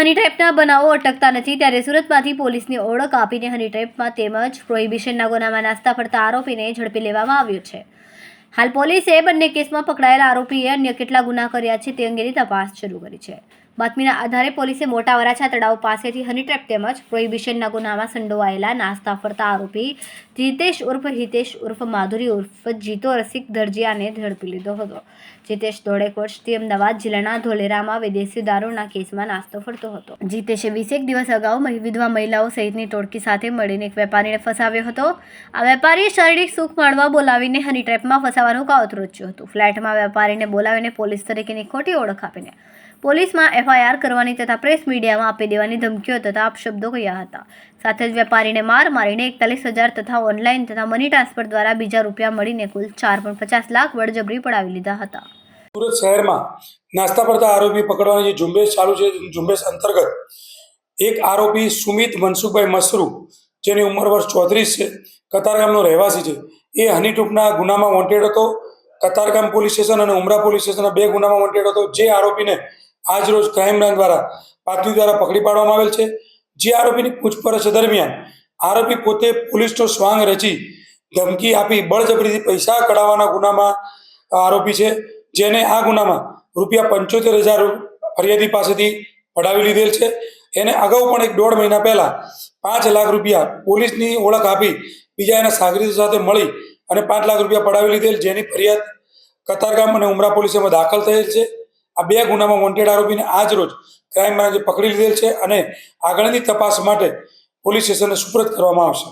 હની ટ્રેપના બનાવો અટકતા નથી ત્યારે સુરતમાંથી પોલીસની ઓળખ આપીને હની ટ્રેપમાં તેમજ પ્રોહિબિશનના ગુનામાં નાસ્તા ફરતા આરોપીને ઝડપી લેવામાં આવ્યો છે. હાલ પોલીસે બંને કેસમાં પકડાયેલા આરોપીએ અન્ય કેટલા ગુના કર્યા છે તે અંગેની તપાસ શરૂ કરી છે. બાતમીના આધારે પોલીસે મોટા વરાછા તળાવ પાસેથી હની ટ્રેપ તેમજ પ્રોહિબિશનના ગુનામાં સંડોવાયેલા નાસ્તા ફરતા આરોપી જીતેશ ઉર્ફ, હિતેશ ઉર્ફ, માધુરી ઉર્ફ, જીતો રસિક દરજિયાને ઝડપી લીધો હતો. જીતેશ દોઢેક વર્ષથી અમદાવાદ જિલ્લાના ધોલેરામાં વિદેશી દારૂના કેસમાં નાસ્તો ફરતો હતો. જીતેશે વીસેક દિવસ અગાઉ વિધવા મહિલાઓ સહિતની ટોળકી સાથે મળીને એક વેપારીને ફસાવ્યો હતો. આ વેપારીએ શારીરિક સુખ માણવા બોલાવીને હની ટ્રેપમાં ફસાવાનું કાવતરું રચ્યું હતું. ફ્લેટમાં વેપારીને બોલાવીને પોલીસ તરીકેની ખોટી ઓળખ આપીને પોલીસમાં એફઆઈઆર કરવાની તથા પ્રેસ મીડિયામાં આપી દેવાની ધમકીઓ તથા અપશબ્દો કહ્યા હતા. સાથે જ વેપારીને માર મારીને એકતાલીસ હજાર તથા ઓનલાઈન તથા મની ટ્રાન્સફર દ્વારા બીજા રૂપિયા મળીને કુલ ચાર પણ પચાસ લાખ બળજબરી પડાવી લીધા હતા. સુરત શહેરમાં નાસ્તા પડતા આરોપી પકડવાની જે ઝુંબેશ ચાલુ છે, ઝુંબેશ અંતર્ગત એક આરોપી સુમિત મનસુખભાઈ મસરુ, જેની ઉંમર વર્ષ ચોત્રીસ છે કતારગામનો રહેવાસી છે. એ હની ટ્રૂપના ગુનામાં વોન્ટેડ હતો. કતારગામ પોલીસ સ્ટેશન અને ઉમરા પોલીસ સ્ટેશનના બે ગુનામાં વોન્ટેડ હતો. જે આરોપીને આજરોજ ક્રાઇમ બ્રાન્ચ દ્વારા પાટવી દ્વારા પકડી પાડવામાં આવેલ છે. જે આરોપીની પૂછપરછ દરમિયાન આરોપી પોતે પોલીસનો સ્વાંગ રચી ધમકી આપી બળજબરીથી પૈસા કઢાવવાના ગુનામાં આરોપી છે. જેને આ ગુનામાં રૂપિયા પંચોતેર હજાર ફરિયાદી પાસેથી પડાવી લીધેલ છે. એને અગાઉ પણ એક દોઢ મહિના પહેલાં પાંચ લાખ રૂપિયા પોલીસની ઓળખ આપી બીજા એના સાગરીતો સાથે મળી અને પાંચ લાખ રૂપિયા પડાવી લીધેલ. જેની ફરિયાદ કતારગામ અને ઉમરા પોલીસમાં દાખલ થયેલ છે. આ બે ગુનામાં વોન્ટેડ આરોપીને આજ રોજ ક્રાઇમ બ્રાન્ચે પકડી લીધેલ છે અને આગળની તપાસ માટે પોલીસ સ્ટેશનને સુપ્રત કરવામાં આવશે.